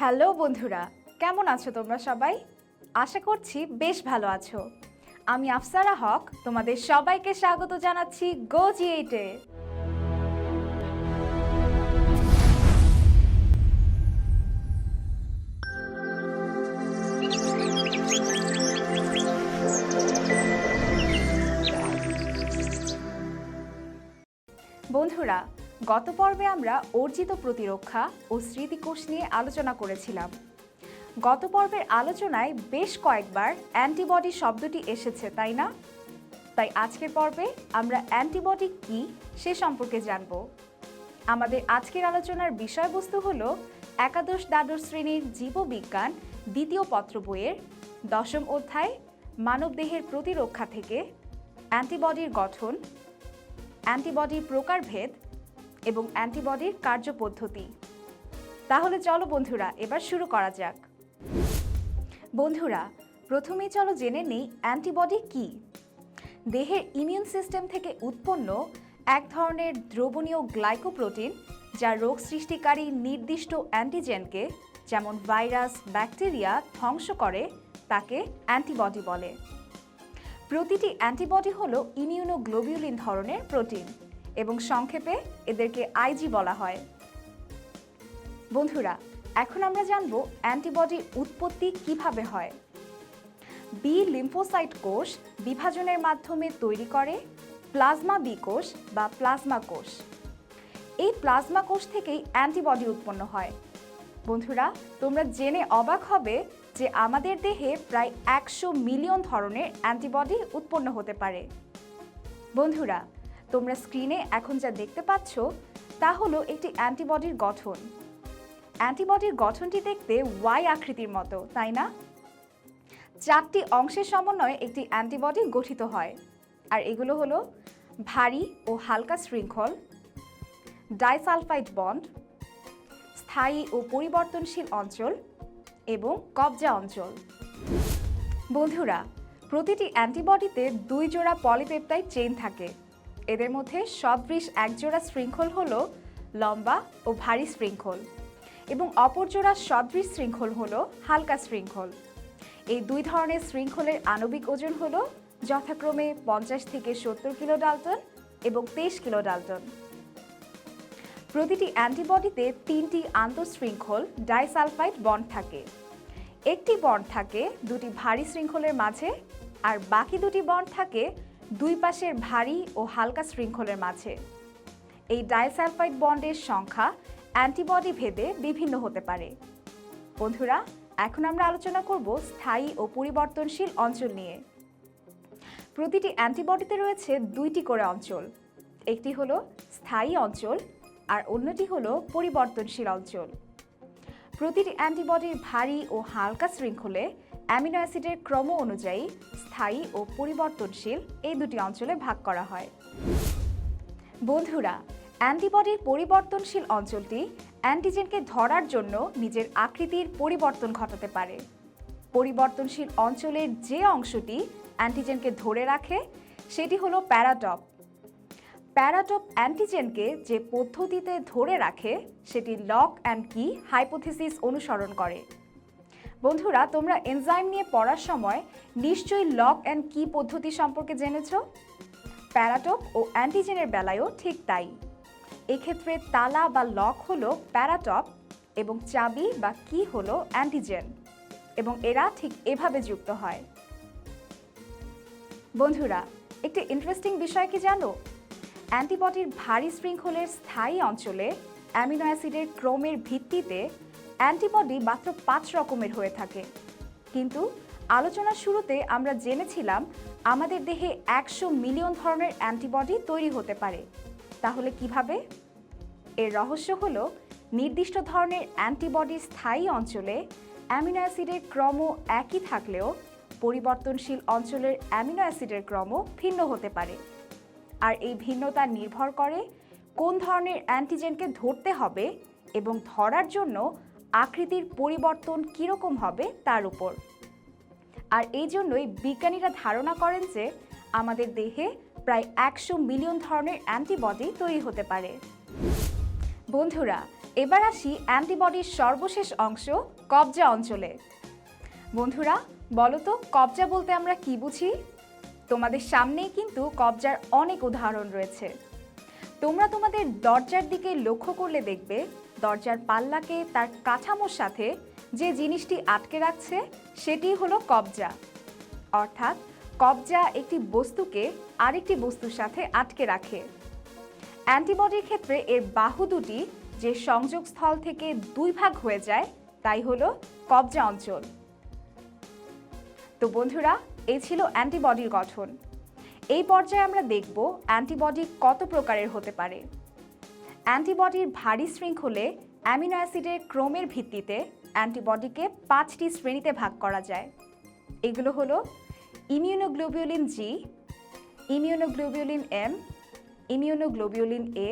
Hello বন্ধুরা, কেমন আছো তোমরা সবাই? আশা করছি বেশ ভালো আছো। আমি আফসারা হক, তোমাদের সবাইকে স্বাগত জানাচ্ছি গো জি এইটে বন্ধুরা গত পর্বে আমরা অর্জিত প্রতিরক্ষা ও স্মৃতিকোষ নিয়ে আলোচনা করেছিলাম। গত পর্বের আলোচনায় বেশ কয়েকবার অ্যান্টিবডি শব্দটি এসেছে, তাই না? তাই আজকের পর্বে আমরা অ্যান্টিবডি কি সে সম্পর্কে জানব। আমাদের আজকের আলোচনার বিষয়বস্তু হল একাদশ দ্বাদশ শ্রেণির জীববিজ্ঞান দ্বিতীয় পত্র বইয়ের দশম অধ্যায়, মানবদেহের প্রতিরক্ষা থেকে, অ্যান্টিবডির গঠন, অ্যান্টিবডির প্রকারভেদ এবং অ্যান্টিবডির কার্যপদ্ধতি। তাহলে চলো বন্ধুরা, এবার শুরু করা যাক। বন্ধুরা, প্রথমেই চলো জেনে নেই অ্যান্টিবডি কি। দেহের ইমিউন সিস্টেম থেকে উৎপন্ন এক ধরনের দ্রবণীয় গ্লাইকোপ্রোটিন যা রোগ সৃষ্টিকারী নির্দিষ্ট অ্যান্টিজেনকে, যেমন ভাইরাস, ব্যাকটেরিয়া, ধ্বংস করে, তাকে অ্যান্টিবডি বলে। প্রতিটি অ্যান্টিবডি হলো ইমিউনোগ্লোবিউলিন ধরনের প্রোটিন। এবং সংক্ষেপে এদেরকে আইজি বলা হয়। বন্ধুরা, এখন আমরা জানব অ্যান্টিবডির উৎপত্তি কীভাবে হয়। বি লিম্ফোসাইট কোষ বিভাজনের মাধ্যমে তৈরি করে প্লাজমা বি কোষ বা প্লাজমা কোষ। এই প্লাজমা কোষ থেকেই অ্যান্টিবডি উৎপন্ন হয়। বন্ধুরা, তোমরা জেনে অবাক হবে যে আমাদের দেহে প্রায় একশো মিলিয়ন ধরনের অ্যান্টিবডি উৎপন্ন হতে পারে। বন্ধুরা তোমরা স্ক্রিনে এখন যা দেখতে পাচ্ছ, তা হলো একটি অ্যান্টিবডির গঠন। অ্যান্টিবডির গঠনটি দেখতে ওয়াই আকৃতির মতো, তাই না? চারটি অংশের সমন্বয়ে একটি অ্যান্টিবডি গঠিত হয়। আর এগুলো হলো ভারী ও হালকা শৃঙ্খল, ডাইসালফাইড বন্ড, স্থায়ী ও পরিবর্তনশীল অঞ্চল এবং কবজা অঞ্চল। বন্ধুরা, প্রতিটি অ্যান্টিবডিতে দুই জোড়া পলিপেপটাইড চেইন থাকে। এদের মধ্যে সদৃশ একজোড়া শৃঙ্খল হল লম্বা ও ভারী শৃঙ্খল এবং অপর জোড়া সদৃশ শৃঙ্খল হল হালকা শৃঙ্খল। এই দুই ধরনের শৃঙ্খলের আণবিক ওজন হল যথাক্রমে পঞ্চাশ থেকে সত্তর কিলো ডালটন এবং তেইশ কিলো ডালটন। প্রতিটি অ্যান্টিবডিতে তিনটি আন্তঃশৃঙ্খল ডাইসালফাইড বন্ড থাকে। একটি বন্ড থাকে দুটি ভারী শৃঙ্খলের মাঝে আর বাকি দুটি বন্ড থাকে দুই পাশের ভারী ও হালকা শৃঙ্খলের মাঝে। এই ডাইসালফাইড বন্ডের সংখ্যা অ্যান্টিবডি ভেদে বিভিন্ন হতে পারে। বন্ধুরা, এখন আমরা আলোচনা করব স্থায়ী ও পরিবর্তনশীল অঞ্চল নিয়ে। প্রতিটি অ্যান্টিবডিতে রয়েছে দুইটি করে অঞ্চল। একটি হলো স্থায়ী অঞ্চল আর অন্যটি হলো পরিবর্তনশীল অঞ্চল। প্রতিটি অ্যান্টিবডির ভারী ও হালকা শৃঙ্খলে অ্যামিনো অ্যাসিডের ক্রম অনুযায়ী স্থায়ী ও পরিবর্তনশীল এই দুটি অঞ্চলে ভাগ করা হয়। বন্ধুরা, অ্যান্টিবডির পরিবর্তনশীল অঞ্চলটি অ্যান্টিজেনকে ধরার জন্য নিজের আকৃতির পরিবর্তন ঘটাতে পারে। পরিবর্তনশীল অঞ্চলের যে অংশটি অ্যান্টিজেনকে ধরে রাখে, সেটি হলো প্যারাটপ। প্যারাটপ অ্যান্টিজেনকে যে পদ্ধতিতে ধরে রাখে, সেটি লক অ্যান্ড কি হাইপোথিসিস অনুসরণ করে। বন্ধুরা, তোমরা এনজাইম নিয়ে পড়ার সময় নিশ্চয়ই লক অ্যান্ড কি পদ্ধতি সম্পর্কে জেনেছ? প্যারাটপ ও অ্যান্টিজেনের বেলায়ও ঠিক তাই। এক্ষেত্রে তালা বা লক হলো প্যারাটপ এবং চাবি বা কি হলো অ্যান্টিজেন এবং এরা ঠিক এভাবে যুক্ত হয়। বন্ধুরা, একটি ইন্টারেস্টিং বিষয় কি জানো? অ্যান্টিবডির ভারী শৃঙ্খলের স্থায়ী অঞ্চলে অ্যামিনো অ্যাসিডের ক্রমের ভিত্তিতে অ্যান্টিবডি মাত্র পাঁচ রকমের হয়ে থাকে। কিন্তু আলোচনার শুরুতে আমরা জেনেছিলাম আমাদের দেহে একশো মিলিয়ন ধরনের অ্যান্টিবডি তৈরি হতে পারে। তাহলে কীভাবে? এর রহস্য হলো নির্দিষ্ট ধরনের অ্যান্টিবডির স্থায়ী অঞ্চলে অ্যামিনো অ্যাসিডের ক্রম একই থাকলেও পরিবর্তনশীল অঞ্চলের অ্যামিনো অ্যাসিডের ক্রম ভিন্ন হতে পারে। আর এই ভিন্নতা নির্ভর করে কোন ধরনের অ্যান্টিজেনকে ধরতে হবে এবং ধরার জন্য আকৃতির পরিবর্তন কীরকম হবে তার উপর। আর এই জন্যই বিজ্ঞানীরা ধারণা করেন যে আমাদের দেহে প্রায় একশো মিলিয়ন ধরনের অ্যান্টিবডি তৈরি হতে পারে। বন্ধুরা, এবার আসি অ্যান্টিবডির সর্বশেষ অংশ, কবজা অঞ্চলে। বন্ধুরা, বলো তো, কবজা বলতে আমরা কি বুঝি? তোমাদের সামনেই কিন্তু কবজার অনেক উদাহরণ রয়েছে। তোমরা তোমাদের দরজার দিকে লক্ষ্য করলে দেখবে দরজার পাল্লাকে তার কাঠামোর সাথে যে জিনিসটি আটকে রাখছে, সেটি হলো কবজা। অর্থাৎ কবজা একটি বস্তুকে আরেকটি বস্তুর সাথে আটকে রাখে। অ্যান্টিবডির ক্ষেত্রে এর বাহু দুটি যে সংযোগস্থল থেকে দুই ভাগ হয়ে যায়, তাই হলো কবজা অঞ্চল। তো বন্ধুরা এই ছিল অ্যান্টিবডির গঠন। এই পর্যায়ে আমরা দেখব অ্যান্টিবডি কত প্রকারের হতে পারে। অ্যান্টিবডির ভারী শৃঙ্খলে অ্যামিনো অ্যাসিডের ক্রমের ভিত্তিতে অ্যান্টিবডিকে পাঁচটি শ্রেণীতে ভাগ করা যায়। এগুলো হলো immunoglobulin G immunoglobulin M immunoglobulin A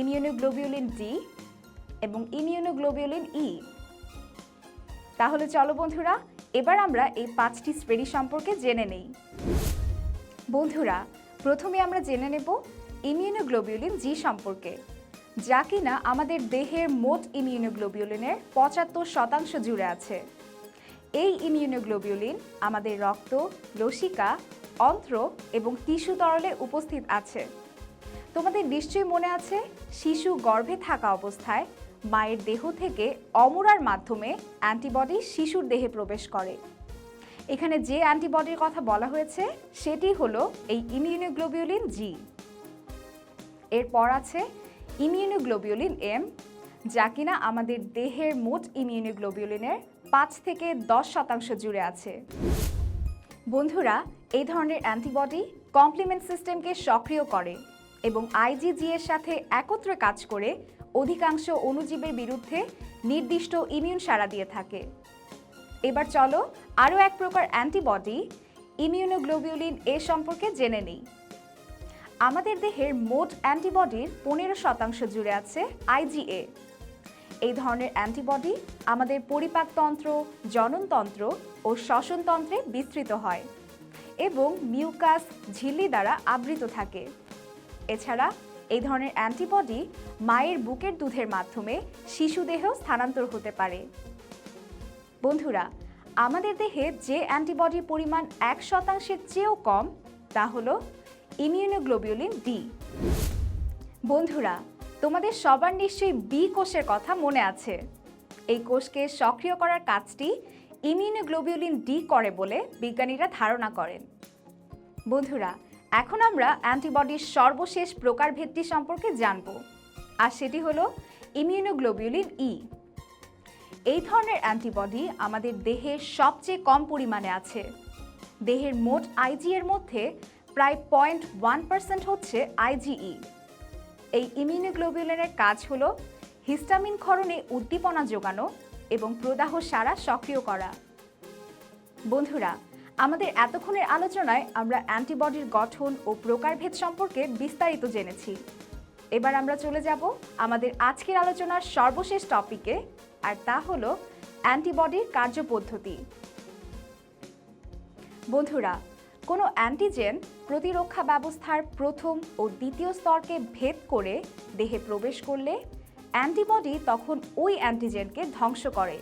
immunoglobulin D এবং ইমিউনোগ্লোবিউলিন ই তাহলে চলো বন্ধুরা, এবার আমরা এই পাঁচটি শ্রেণি সম্পর্কে জেনে নেই। বন্ধুরা, প্রথমে আমরা জেনে নেব ইমিউনোগ্লোবিউলিন জি সম্পর্কে, যা কিনা আমাদের দেহের মোট ইমিউনোগ্লোবিউলিনের পঁচাত্তর শতাংশ জুড়ে আছে। এই ইমিউনোগ্লোবিউলিন আমাদের রক্ত, লসিকা, অন্ত্র এবং টিস্যু তরলে উপস্থিত আছে। তোমাদের নিশ্চয়ই মনে আছে, শিশু গর্ভে থাকা অবস্থায় মায়ের দেহ থেকে অমরার মাধ্যমে অ্যান্টিবডি শিশুর দেহে প্রবেশ করে। এখানে যে অ্যান্টিবডির কথা বলা হয়েছে, সেটি হলো এই ইমিউনোগ্লোবিউলিন জি। এরপর আছে ইমিউনোগ্লোবিউলিন এম, যা কিনা আমাদের দেহের মোট ইমিউনোগ্লোবিউলিনের পাঁচ থেকে দশ শতাংশ জুড়ে আছে। বন্ধুরা, এই ধরনের অ্যান্টিবডি কমপ্লিমেন্ট সিস্টেমকে সক্রিয় করে এবং আইজিজি এর সাথে একত্রে কাজ করে অধিকাংশ অণুজীবের বিরুদ্ধে নির্দিষ্ট ইমিউন সাড়া দিয়ে থাকে। এবার চলো আরও এক প্রকার অ্যান্টিবডি ইমিউনোগ্লোবিউলিন এ সম্পর্কে জেনে নিই। আমাদের দেহের মোট অ্যান্টিবডির পনেরো শতাংশ জুড়ে আছে আইজিএ এই ধরনের অ্যান্টিবডি আমাদের পরিপাকতন্ত্র, জননতন্ত্র ও শ্বসনতন্ত্রে বিস্তৃত হয় এবং মিউকাস, ঝিল্লি দ্বারা আবৃত থাকে। এছাড়া এই ধরনের অ্যান্টিবডি মায়ের বুকের দুধের মাধ্যমে শিশুদেহেও স্থানান্তর হতে পারে। বন্ধুরা, আমাদের দেহে যে অ্যান্টিবডির পরিমাণ এক শতাংশের চেয়েও কম তা হলো ইমিউনোগ্লোবিউলিন ডি। বন্ধুরা, তোমাদের সবার নিশ্চয়ই বি কোষের কথা মনে আছে। এই কোষকে সক্রিয় করার কাজটি ইমিউনোগ্লোবিউলিন ডি করে বলে বিজ্ঞানীরা ধারণা করেন। বন্ধুরা, এখন আমরা অ্যান্টিবডির সর্বশেষ প্রকারভেদটি সম্পর্কে জানব, আর সেটি হলো ইমিউনোগ্লোবিউলিন ই। এই ধরনের অ্যান্টিবডি আমাদের দেহের সবচেয়ে কম পরিমাণে আছে। দেহের মোট আইজি এর মধ্যে প্রায় পয়েন্ট ওয়ান পার্সেন্ট হচ্ছে আইজিই এই ইমিউনোগ্লোবিউলিনের কাজ হলো হিস্টামিন ক্ষরণে উদ্দীপনা যোগানো এবং প্রদাহ সারা সক্রিয় করা। বন্ধুরা, আমাদের এতক্ষণের আলোচনায় আমরা অ্যান্টিবডির গঠন ও প্রকারভেদ সম্পর্কে বিস্তারিত জেনেছি। এবার আমরা চলে যাব আমাদের আজকের আলোচনার সর্বশেষ টপিকে, আর তা হলো অ্যান্টিবডির কার্যপদ্ধতি। বন্ধুরা কোনো অ্যান্টিজেন প্রতিরক্ষা ব্যবস্থার প্রথম ও দ্বিতীয় স্তরকে ভেদ করে দেহে প্রবেশ করলে অ্যান্টিবডি তখন ওই অ্যান্টিজেনকে ধ্বংস করে।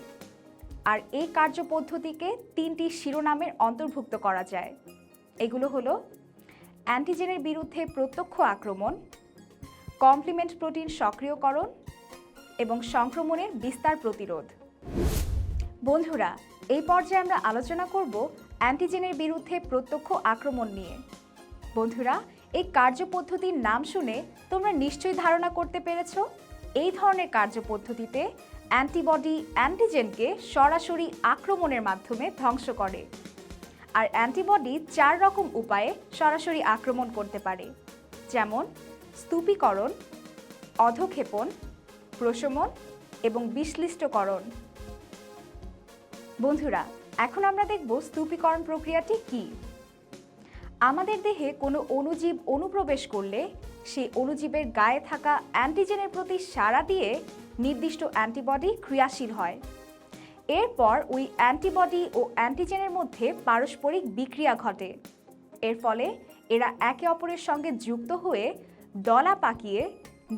আর এই কার্যপদ্ধতিকে তিনটি শিরোনামের অন্তর্ভুক্ত করা যায়। এগুলো হলো অ্যান্টিজেনের বিরুদ্ধে প্রত্যক্ষ আক্রমণ কমপ্লিমেন্ট প্রোটিন সক্রিয়করণ এবং সংক্রমণের বিস্তার প্রতিরোধ। বন্ধুরা, এই পর্যায়ে আমরা আলোচনা করব অ্যান্টিজেনের বিরুদ্ধে প্রত্যক্ষ আক্রমণ নিয়ে। বন্ধুরা, এই কার্যপদ্ধতির নাম শুনে তোমরা নিশ্চয়ই ধারণা করতে পেরেছ। এই ধরনের কার্যপদ্ধতিতে অ্যান্টিবডি অ্যান্টিজেনকে সরাসরি আক্রমণের মাধ্যমে ধ্বংস করে। আর অ্যান্টিবডি চার রকম উপায়ে সরাসরি আক্রমণ করতে পারে। যেমন, স্তূপীকরণ, অধক্ষেপণ, প্রশমন এবং বিশ্লিষ্টকরণ বন্ধুরা এখন আমরা দেখব স্তূপীকরণ প্রক্রিয়াটি কি। আমাদের দেহে কোনো অণুজীব অনুপ্রবেশ করলে সেই অণুজীবের গায়ে থাকা অ্যান্টিজেনের প্রতি সাড়া দিয়ে নির্দিষ্ট অ্যান্টিবডি ক্রিয়াশীল হয়। এরপর ওই অ্যান্টিবডি ও অ্যান্টিজেনের মধ্যে পারস্পরিক বিক্রিয়া ঘটে। এর ফলে এরা একে অপরের সঙ্গে যুক্ত হয়ে দলা পাকিয়ে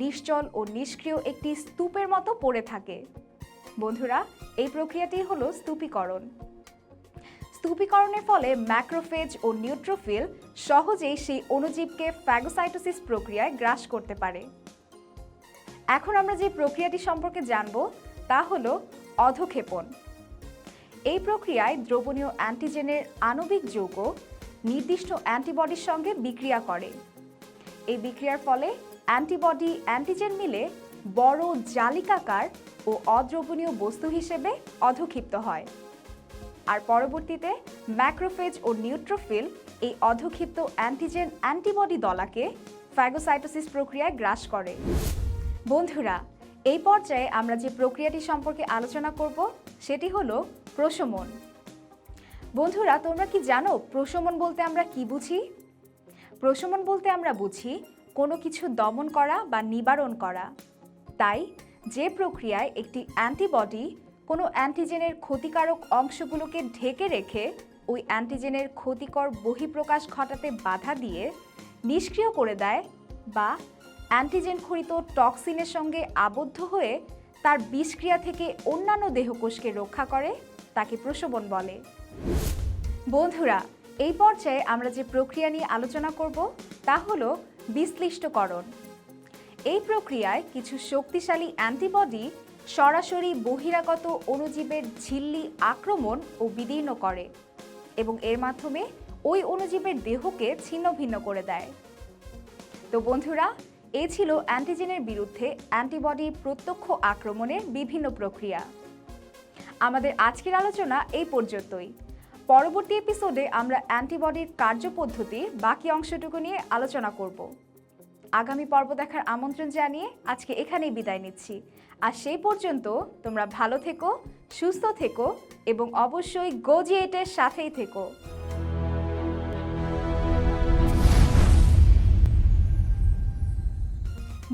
নিশ্চল ও নিষ্ক্রিয় একটি স্তূপের মতো পড়ে থাকে। বন্ধুরা, এই প্রক্রিয়াটি হলো স্তূপীকরণ। স্তূপীকরণের ফলে ম্যাক্রোফেজ ও নিউট্রোফিল সহজেই সেই অণুজীবকে ফ্যাগোসাইটোসিস প্রক্রিয়ায় গ্রাস করতে পারে। এখন আমরা যে প্রক্রিয়াটি সম্পর্কে জানব, তা হল অধক্ষেপণ। এই প্রক্রিয়ায় দ্রবণীয় অ্যান্টিজেনের আণবিক যৌগ নির্দিষ্ট অ্যান্টিবডির সঙ্গে বিক্রিয়া করে। এই বিক্রিয়ার ফলে অ্যান্টিবডি অ্যান্টিজেন মিলে বড় জালিকাকার ও অদ্রবণীয় বস্তু হিসেবে অধক্ষিপ্ত হয়। আর পরবর্তীতে ম্যাক্রোফেজ ও নিউট্রোফিল, এই অধক্ষিপ্ত অ্যান্টিজেন অ্যান্টিবডি দলাকে ফ্যাগোসাইটোসিস প্রক্রিয়ায় গ্রাস করে। বন্ধুরা, এই পর্যায়ে আমরা যে প্রক্রিয়াটি সম্পর্কে আলোচনা করব, সেটি হলো প্রশমন। বন্ধুরা, তোমরা কি জানো প্রশমন বলতে আমরা কি বুঝি? প্রশমন বলতে আমরা বুঝি কোনো কিছু দমন করা বা নিবারণ করা। তাই যে প্রক্রিয়ায় একটি অ্যান্টিবডি কোনো অ্যান্টিজেনের ক্ষতিকারক অংশগুলোকে ঢেকে রেখে ওই অ্যান্টিজেনের ক্ষতিকর বহিঃপ্রকাশ ঘটাতে বাধা দিয়ে নিষ্ক্রিয় করে দেয় বা অ্যান্টিজেন খরিত টক্সিনের সঙ্গে আবদ্ধ হয়ে তার বিষক্রিয়া থেকে অন্যান্য দেহকোষকে রক্ষা করে, তাকে প্রশমন বলে। বন্ধুরা, এই পর্যায়ে আমরা যে প্রক্রিয়া নিয়ে আলোচনা করব তা হলো বিশ্লিষ্টকরণ এই প্রক্রিয়ায় কিছু শক্তিশালী অ্যান্টিবডি সরাসরি বহিরাগত অণুজীবের ঝিল্লি আক্রমণ ও বিদীর্ণ করে এবং এর মাধ্যমে ওই অণুজীবের দেহকে ছিন্ন ভিন্ন করে দেয়। তো বন্ধুরা, এ ছিল অ্যান্টিজেনের বিরুদ্ধে অ্যান্টিবডি প্রত্যক্ষ আক্রমণের বিভিন্ন প্রক্রিয়া। আমাদের আজকের আলোচনা এই পর্যন্তই। পরবর্তী এপিসোডে আমরা অ্যান্টিবডির কার্যপদ্ধতির বাকি অংশটুকু নিয়ে আলোচনা করব। আগামী পর্ব দেখার আমন্ত্রণ জানিয়ে আজকে এখানেই বিদায় নিচ্ছি। আর সেই পর্যন্ত তোমরা ভালো থেকো, সুস্থ থেকো এবং অবশ্যই গোজিয়েটের সাথেই থেকো।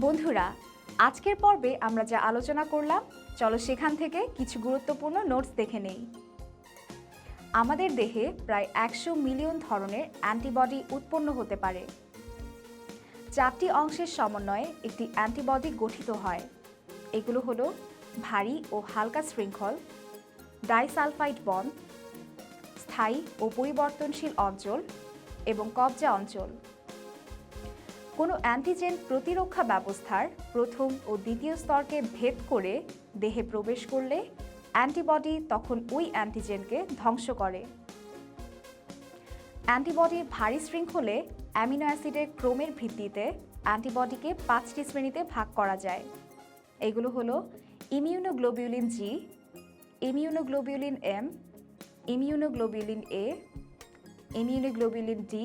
বন্ধুরা, আজকের পর্বে আমরা যা আলোচনা করলাম, চলো সেখান থেকে কিছু গুরুত্বপূর্ণ নোটস দেখে নেই। আমাদের দেহে প্রায় একশো মিলিয়ন ধরনের অ্যান্টিবডি উৎপন্ন হতে পারে। চারটি অংশের সমন্বয়ে একটি অ্যান্টিবডি গঠিত হয়। এগুলো হলো ভারী ও হালকা শৃঙ্খল, ডাইসালফাইড বন, স্থায়ী ও পরিবর্তনশীল অঞ্চল এবং কবজা অঞ্চল। কোনো অ্যান্টিজেন প্রতিরক্ষা ব্যবস্থার প্রথম ও দ্বিতীয় স্তরকে ভেদ করে দেহে প্রবেশ করলে অ্যান্টিবডি তখন ওই অ্যান্টিজেনকে ধ্বংস করে। অ্যান্টিবডি ভারী শৃঙ্খলে অ্যামিনো অ্যাসিডের ক্রমের ভিত্তিতে অ্যান্টিবডিকে পাঁচটি শ্রেণীতে ভাগ করা যায়। এগুলো হলো immunoglobulin G immunoglobulin M immunoglobulin A immunoglobulin D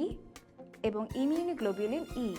এবং ইমিউনোগ্লোবিউলিন ই